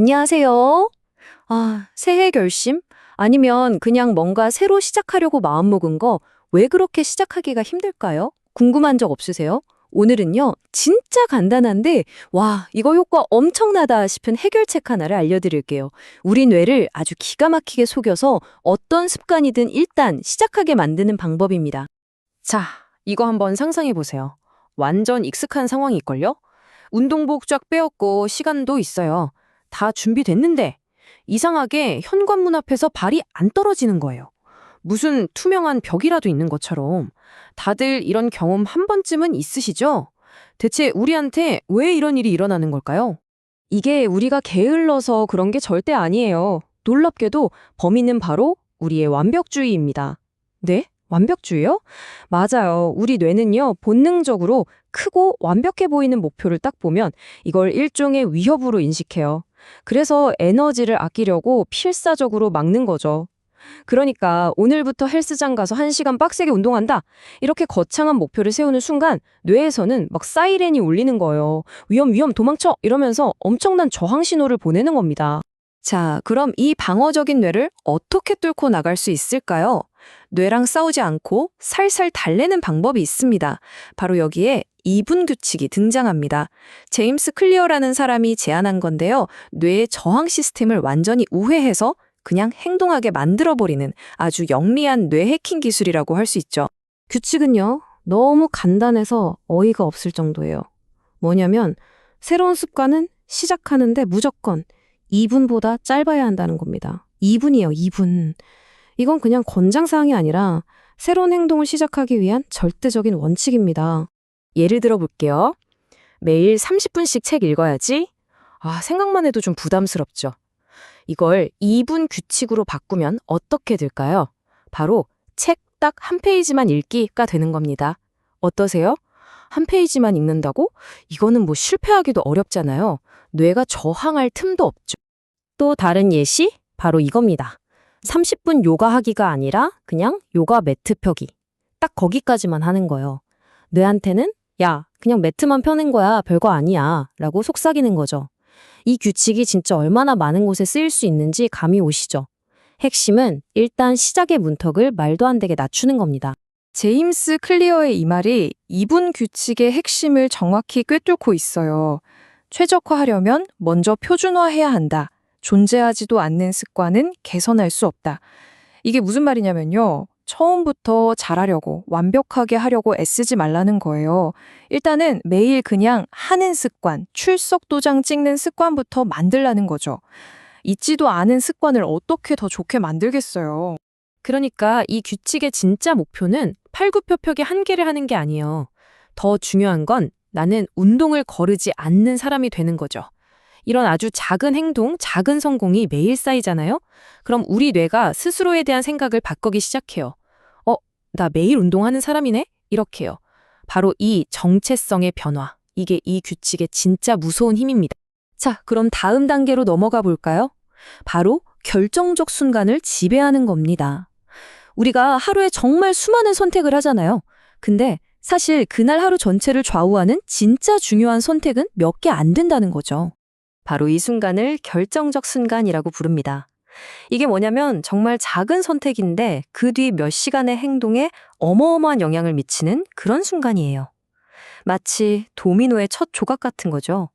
안녕하세요. 아, 새해 결심? 아니면 그냥 뭔가 새로 시작하려고 마음먹은 거 왜 그렇게 시작하기가 힘들까요? 궁금한 적 없으세요? 오늘은요, 진짜 간단한데, 와, 이거 효과 엄청나다 싶은 해결책 하나를 알려드릴게요. 우리 뇌를 아주 기가 막히게 속여서 어떤 습관이든 일단 시작하게 만드는 방법입니다. 자, 이거 한번 상상해 보세요. 완전 익숙한 상황일걸요? 운동복 쫙 빼었고 시간도 있어요. 다 준비됐는데 이상하게 현관문 앞에서 발이 안 떨어지는 거예요. 무슨 투명한 벽이라도 있는 것처럼. 다들 이런 경험 한 번쯤은 있으시죠? 대체 우리한테 왜 이런 일이 일어나는 걸까요? 이게 우리가 게을러서 그런 게 절대 아니에요. 놀랍게도 범인은 바로 우리의 완벽주의입니다. 네? 완벽주의요? 맞아요. 우리 뇌는요, 본능적으로 크고 완벽해 보이는 목표를 딱 보면 이걸 일종의 위협으로 인식해요. 그래서 에너지를 아끼려고 필사적으로 막는 거죠. 그러니까 오늘부터 헬스장 가서 1시간 빡세게 운동한다. 이렇게 거창한 목표를 세우는 순간 뇌에서는 막 사이렌이 울리는 거예요. 위험 위험 도망쳐 이러면서 엄청난 저항 신호를 보내는 겁니다. 자, 그럼 이 방어적인 뇌를 어떻게 뚫고 나갈 수 있을까요? 뇌랑 싸우지 않고 살살 달래는 방법이 있습니다. 바로 여기에 이분 규칙이 등장합니다. 제임스 클리어라는 사람이 제안한 건데요. 뇌의 저항 시스템을 완전히 우회해서 그냥 행동하게 만들어버리는 아주 영리한 뇌 해킹 기술이라고 할 수 있죠. 규칙은요, 너무 간단해서 어이가 없을 정도예요. 뭐냐면, 새로운 습관은 시작하는데 무조건 2분보다 짧아야 한다는 겁니다. 2분이에요, 2분. 이건 그냥 권장사항이 아니라 새로운 행동을 시작하기 위한 절대적인 원칙입니다. 예를 들어 볼게요. 매일 30분씩 책 읽어야지. 아, 생각만 해도 좀 부담스럽죠. 이걸 2분 규칙으로 바꾸면 어떻게 될까요? 바로 책 딱 한 페이지만 읽기가 되는 겁니다. 어떠세요? 한 페이지만 읽는다고? 이거는 뭐 실패하기도 어렵잖아요. 뇌가 저항할 틈도 없죠. 또 다른 예시? 바로 이겁니다. 30분 요가 하기가 아니라 그냥 요가 매트 펴기. 딱 거기까지만 하는 거예요. 뇌한테는 야, 그냥 매트만 펴는 거야. 별거 아니야. 라고 속삭이는 거죠. 이 규칙이 진짜 얼마나 많은 곳에 쓰일 수 있는지 감이 오시죠? 핵심은 일단 시작의 문턱을 말도 안 되게 낮추는 겁니다. 제임스 클리어의 이 말이 이분 규칙의 핵심을 정확히 꿰뚫고 있어요. 최적화하려면 먼저 표준화해야 한다. 존재하지도 않는 습관은 개선할 수 없다. 이게 무슨 말이냐면요. 처음부터 잘하려고, 완벽하게 하려고 애쓰지 말라는 거예요. 일단은 매일 그냥 하는 습관, 출석 도장 찍는 습관부터 만들라는 거죠. 있지도 않은 습관을 어떻게 더 좋게 만들겠어요. 그러니까 이 규칙의 진짜 목표는 팔굽혀펴기 한 개를 하는 게 아니에요. 더 중요한 건 나는 운동을 거르지 않는 사람이 되는 거죠. 이런 아주 작은 행동, 작은 성공이 매일 쌓이잖아요? 그럼 우리 뇌가 스스로에 대한 생각을 바꾸기 시작해요. 어, 나 매일 운동하는 사람이네? 이렇게요. 바로 이 정체성의 변화. 이게 이 규칙의 진짜 무서운 힘입니다. 자, 그럼 다음 단계로 넘어가 볼까요? 바로 결정적 순간을 지배하는 겁니다. 우리가 하루에 정말 수많은 선택을 하잖아요. 근데 사실 그날 하루 전체를 좌우하는 진짜 중요한 선택은 몇 개 안 된다는 거죠. 바로 이 순간을 결정적 순간이라고 부릅니다. 이게 뭐냐면 정말 작은 선택인데 그 뒤 몇 시간의 행동에 어마어마한 영향을 미치는 그런 순간이에요. 마치 도미노의 첫 조각 같은 거죠.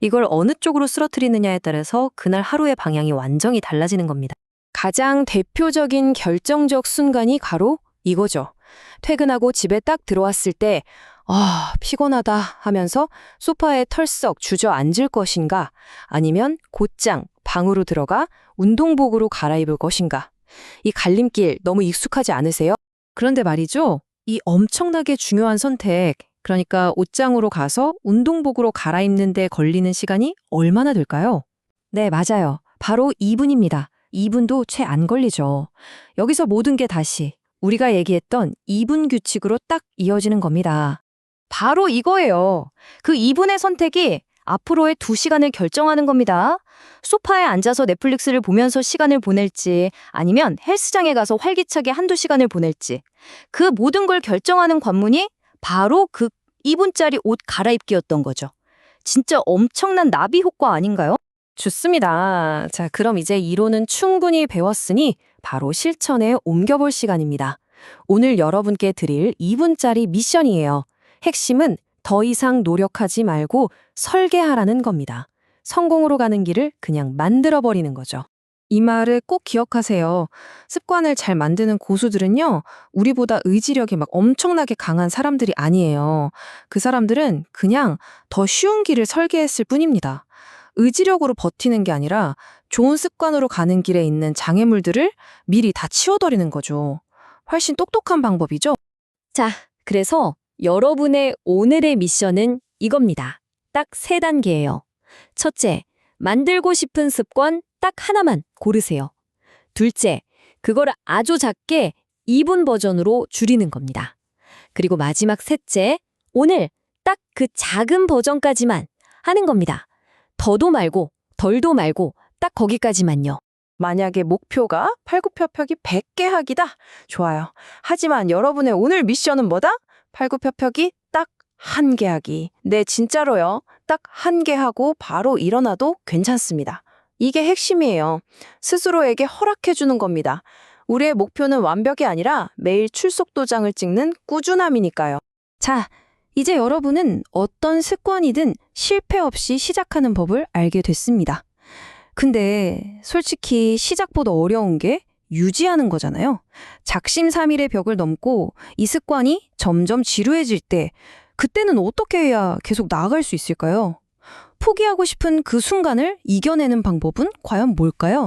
이걸 어느 쪽으로 쓰러뜨리느냐에 따라서 그날 하루의 방향이 완전히 달라지는 겁니다. 가장 대표적인 결정적 순간이 바로 이거죠. 퇴근하고 집에 딱 들어왔을 때, 아, 피곤하다 하면서 소파에 털썩 주저앉을 것인가, 아니면 곧장 방으로 들어가 운동복으로 갈아입을 것인가. 이 갈림길 너무 익숙하지 않으세요? 그런데 말이죠. 이 엄청나게 중요한 선택, 그러니까 옷장으로 가서 운동복으로 갈아입는 데 걸리는 시간이 얼마나 될까요? 네, 맞아요. 바로 2분입니다. 2분도 채 안 걸리죠. 여기서 모든 게 다시 우리가 얘기했던 2분 규칙으로 딱 이어지는 겁니다. 바로 이거예요. 그 2분의 선택이 앞으로의 2시간을 결정하는 겁니다. 소파에 앉아서 넷플릭스를 보면서 시간을 보낼지 아니면 헬스장에 가서 활기차게 한두 시간을 보낼지 그 모든 걸 결정하는 관문이 바로 그 2분짜리 옷 갈아입기였던 거죠. 진짜 엄청난 나비 효과 아닌가요? 좋습니다. 자, 그럼 이제 이론은 충분히 배웠으니 바로 실천에 옮겨볼 시간입니다. 오늘 여러분께 드릴 2분짜리 미션이에요. 핵심은 더 이상 노력하지 말고 설계하라는 겁니다. 성공으로 가는 길을 그냥 만들어버리는 거죠. 이 말을 꼭 기억하세요. 습관을 잘 만드는 고수들은요, 우리보다 의지력이 막 엄청나게 강한 사람들이 아니에요. 그 사람들은 그냥 더 쉬운 길을 설계했을 뿐입니다. 의지력으로 버티는 게 아니라 좋은 습관으로 가는 길에 있는 장애물들을 미리 다 치워버리는 거죠. 훨씬 똑똑한 방법이죠. 자, 그래서 여러분의 오늘의 미션은 이겁니다. 딱 세 단계예요. 첫째, 만들고 싶은 습관 딱 하나만 고르세요. 둘째, 그거를 아주 작게 2분 버전으로 줄이는 겁니다. 그리고 마지막 셋째, 오늘 딱 그 작은 버전까지만 하는 겁니다. 더도 말고 덜도 말고 딱 거기까지만요. 만약에 목표가 팔굽혀펴기 100개 하기다. 좋아요. 하지만 여러분의 오늘 미션은 뭐다? 팔굽혀펴기 딱 한 개 하기. 네, 진짜로요. 딱 한 개 하고 바로 일어나도 괜찮습니다. 이게 핵심이에요. 스스로에게 허락해 주는 겁니다. 우리의 목표는 완벽이 아니라 매일 출석 도장을 찍는 꾸준함이니까요. 자, 이제 여러분은 어떤 습관이든 실패 없이 시작하는 법을 알게 됐습니다. 근데 솔직히 시작보다 어려운 게 유지하는 거잖아요. 작심삼일의 벽을 넘고 이 습관이 점점 지루해질 때 그때는 어떻게 해야 계속 나아갈 수 있을까요? 포기하고 싶은 그 순간을 이겨내는 방법은 과연 뭘까요?